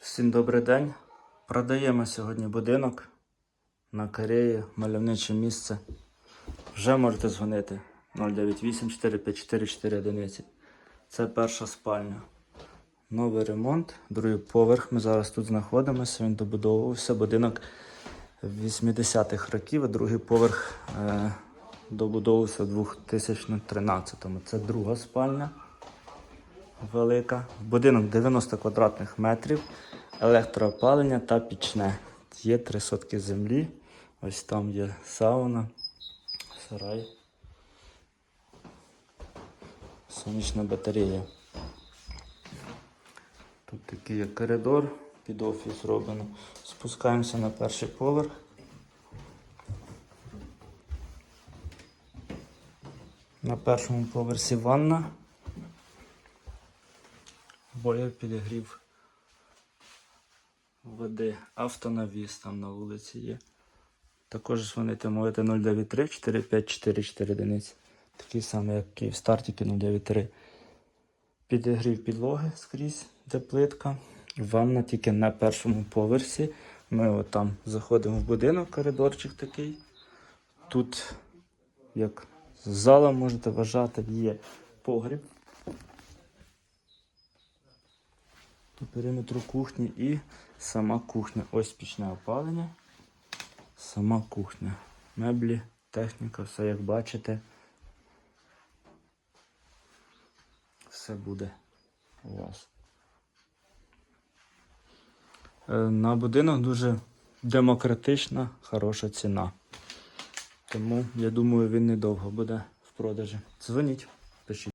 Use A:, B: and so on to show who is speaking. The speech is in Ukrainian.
A: Всім добрий день. Продаємо сьогодні будинок на Кореї, мальовниче місце. Вже можете дзвонити 098 454 411. Це перша спальня. Новий ремонт, другий поверх. Ми зараз тут знаходимося. Він добудовувався. Будинок 80-х років, а другий поверх е, добудовувався в 2013-му. Це друга спальня велика. Будинок 90 квадратних метрів, електроопалення та пічне. Є три сотки землі. Ось там є сауна, сарай, сонячна батарея. Тут такий є коридор, під офіс зроблено. Спускаємося на перший поверх. На першому поверсі ванна. Бойлер підігрів води. Автонавіс там на вулиці є. Також дзвонити можете 093 454 4 одиниці. Такий самий, як Київстар, тільки 093. Підігрів підлоги скрізь, де плитка. Ванна тільки на першому поверсі. Ми от там заходимо в будинок, коридорчик такий. Тут, як зала можете вважати, є погріб. По периметру кухні і сама кухня. Ось пічне опалення. Сама кухня. Меблі, техніка, все як бачите. Все буде у вас. Е, На будинок дуже демократична, хороша ціна. Тому я думаю, він недовго буде в продажі. Дзвоніть, пишіть.